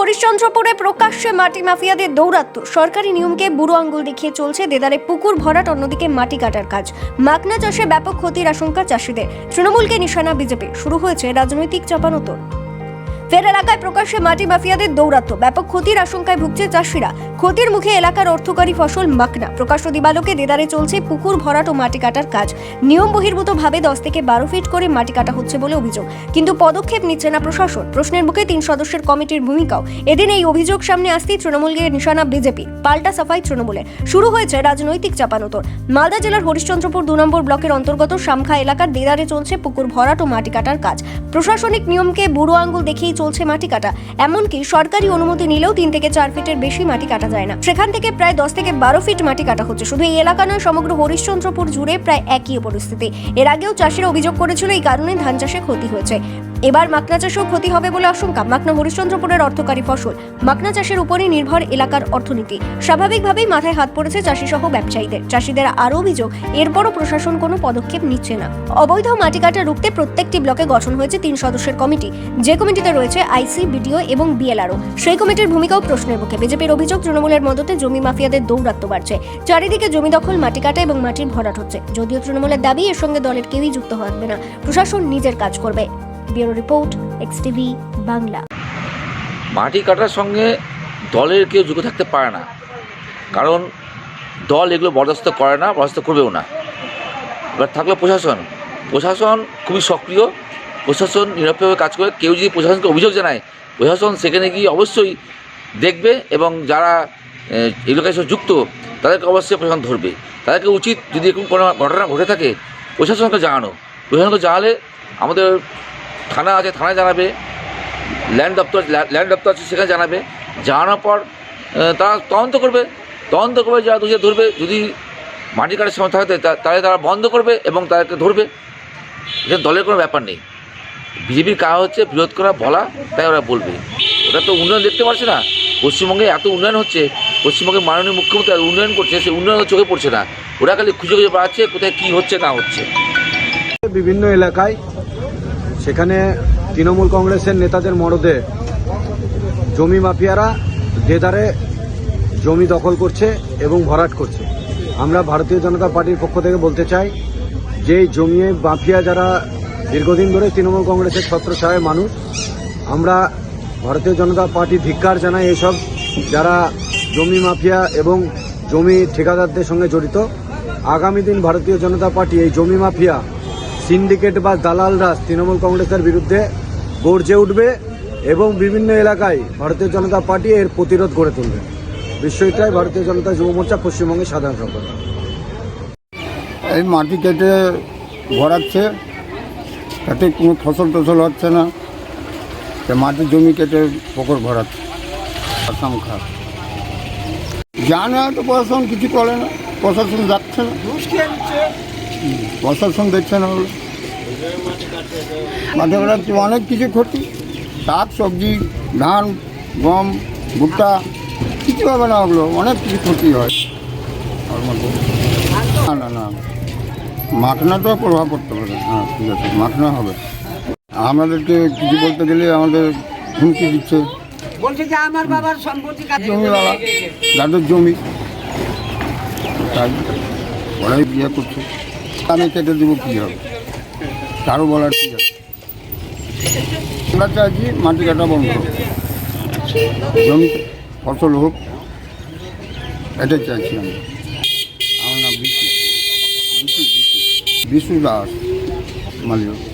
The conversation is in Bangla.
হরিশ্চন্দ্রপুরে প্রকাশ্যে মাটি মাফিয়াদের দৌরাত্ম। সরকারি নিয়মকে বুড়ো আঙ্গুল দেখিয়ে চলছে দেদারে পুকুর ভরাট, অন্যদিকে মাটি কাটার কাজ। মাকনা চাষে ব্যাপক ক্ষতির আশঙ্কা চাষিদের। তৃণমূলকে নিশানা বিজেপি শুরু হয়েছে রাজনৈতিক চাপানোতর ফের এলাকায় প্রকাশ্যে মাটি মাফিয়াদের দৌরাত্ম ব্যাপক ক্ষতির আশঙ্কায় ভুগছে চাষিরা। ক্ষতির মুখে এলাকার অর্থকারী ফসল মাকনা প্রকাশ্য দিবালোকে দেদারে চলছে পুকুর ভরাট ও মাটি কাটার কাজ। নিয়ম বহির্ভূতভাবে দশ থেকে বারো ফিট করে মাটি কাটা হচ্ছে বলে অভিযোগ। কিন্তু পদক্ষেপ নিচ্ছে না প্রশাসন। প্রশ্নের মুখে তিন সদস্যের কমিটির ভূমিকাও। এদিন এই অভিযোগ সামনে আসতেই তৃণমূলকে নিশানা বিজেপি, পাল্টা সাফাই তৃণমূলে শুরু হয়েছে রাজনৈতিক চাপানোতর। মালদা জেলার হরিশ্চন্দ্রপুর দু নম্বর ব্লকের অন্তর্গত সামখা এলাকার দেদারে চলছে পুকুর ভরাট ও মাটি কাটার কাজ। প্রশাসনিক নিয়মকে বুড়ো আঙ্গুল দেখেই চলছে মাটি কাটা। এমনকি সরকারি অনুমতি নিলেও তিন থেকে চার ফিটের বেশি মাটি কাটা যায় না। সেখান থেকে প্রায় দশ থেকে বারো ফিট মাটি কাটা হচ্ছে। শুধু এই এলাকা নয়, সমগ্র হরিশ্চন্দ্রপুর জুড়ে প্রায় একই পরিস্থিতি এর আগেও চাষিরা অভিযোগ করেছিল এই কারণে ধান চাষে ক্ষতি হয়েছে। এবার মাকনা চাষেও ক্ষতি হবে বলে আশঙ্কা। মাকনা হরিশ্চন্দ্রপুরের অর্থকারী ফসল। মাকনা চাষের উপরই নির্ভর এলাকার অর্থনীতি। স্বাভাবিকভাবেই মাথায় হাত পড়েছে চাষি সহ ব্যবসায়ীদের। চাষিদের আরও অভিযোগ, এরপরও প্রশাসন কোনো পদক্ষেপ নিচ্ছে না। অবৈধ মাটি কাটা রুখতে প্রত্যেকটি ব্লকে গঠন হয়েছে তিন সদস্যের কমিটি। যে কমিটিতে রয়েছে আইসি, বিডিও এবং বিএলআরও। সেই কমিটির ভূমিকাও প্রশ্নের মুখে। বিজেপির অভিযোগ, তৃণমূলের মদতে জমি মাফিয়াদের দৌরাত্ম বাড়ছে। চারিদিকে জমি দখল, মাটি কাটা এবং মাটির ভরাট হচ্ছে। যদিও তৃণমূলের দাবি, এর সঙ্গে দলের কেউই যুক্ত থাকবে না। প্রশাসন নিজের কাজ করবে। Bureau report, X TV Bangla. মাটি কাটার সঙ্গে দলের কেউ যুক্ত থাকতে পারে না। কারণ দল এগুলো বরদাস্ত করে না, বরদাস্ত করবেও না। এবার থাকল প্রশাসন। প্রশাসন খুবই সক্রিয়। প্রশাসন নিরপেক্ষভাবে কাজ করে। কেউ যদি প্রশাসনকে অভিযোগ জানায়, প্রশাসন সেখানে গিয়ে অবশ্যই দেখবে এবং যারা এগুলোর কাছে যুক্ত, তাদেরকে অবশ্যই প্রশাসন ধরবে। তাদেরকে উচিত যদি এরকম কোনো ঘটনা ঘটে থাকে, প্রশাসনকে জানানো। প্রশাসনকে জানালে আমাদের থানা আছে, থানায় জানাবে। ল্যান্ড দপ্তর ল্যান্ড দপ্তর আছে, সেখানে জানাবে। জানানোর পর তারা তদন্ত করবে। তদন্ত করবে, যারা দোষী ধরবে। যদি মাটি কাটার সময় থাকে তাহলে তারা বন্ধ করবে এবং তাদেরকে ধরবে। এখানে দলের কোনো ব্যাপার নেই। বিজেপির কাজ হচ্ছে বিরোধ করা, বলা, তাই ওরা বলবে। ওরা তো উন্নয়ন দেখতে পারছে না। পশ্চিমবঙ্গে এত উন্নয়ন হচ্ছে, পশ্চিমবঙ্গের মাননীয় মুখ্যমন্ত্রী উন্নয়ন করছে, সেই উন্নয়ন চোখে পড়ছে না। ওরা খালি খুঁজে খুঁজে বেড়াচ্ছে কোথায় কী হচ্ছে, না হচ্ছে। বিভিন্ন এলাকায় সেখানে তৃণমূল কংগ্রেসের নেতাদের মরদে জমি মাফিয়ারা দেদারে জমি দখল করছে এবং ভরাট করছে। আমরা ভারতীয় জনতা পার্টির পক্ষ থেকে বলতে চাই, যে জমি মাফিয়া যারা দীর্ঘদিন ধরে তৃণমূল কংগ্রেসের ছত্রছায় মানুষ, আমরা ভারতীয় জনতা পার্টি ধিক্কার জানাই এসব যারা জমি মাফিয়া এবং জমি ঠিকাদারদের সঙ্গে জড়িত। আগামী দিন ভারতীয় জনতা পার্টি এই জমি মাফিয়া সিন্ডিকেট বা দালালরা তৃণমূল কংগ্রেসের বিরুদ্ধে গর্জে উঠবে এবং বিভিন্ন এলাকায় ভারতীয় জনতা পার্টি এর প্রতিরোধ গড়ে তুলবে। বিষয়টাই ভারতীয় জনতা যুব মোর্চা পশ্চিমবঙ্গের সাধারণ সম্পাদক। এই মাটি কেটে ভরাচ্ছে, তাতে কোনো ফসল টসল হচ্ছে না। তা মাটির জমি কেটে পুকুর ভরাচ্ছে। আসাম খা জানে হয়তো প্রশাসন কিছু করে না, প্রশাসন যাচ্ছে না। প্রশাসন দেখছে না মাঠে বেড়াচ্ছে অনেক কিছু ক্ষতি। শাক সবজি ধান গম ভুট্টা কিছু হবে না ওগুলো অনেক কিছু ক্ষতি হয়। ওর মধ্যে না না। না মাখনাটাও প্রভাব পড়তে পারে। হ্যাঁ ঠিক আছে মাখনা হবে। আমাদেরকে কিছু বলতে গেলে আমাদের হুমকি দিচ্ছে। বলছে যে আমার বাবার সম্পত্তি জমিওয়ালা যাদের জমি তাই ওরাই বিয়ে করছে। আমি কেটে দেবো কী হবে? কারও বলার কী হবে আমরা চাইছি মাটি কাটা বন্ধ জমি ফসল হোক, এটাই চাইছি আমি। আমার নাম বিশু। বিশু বিশু। দাস মালিক।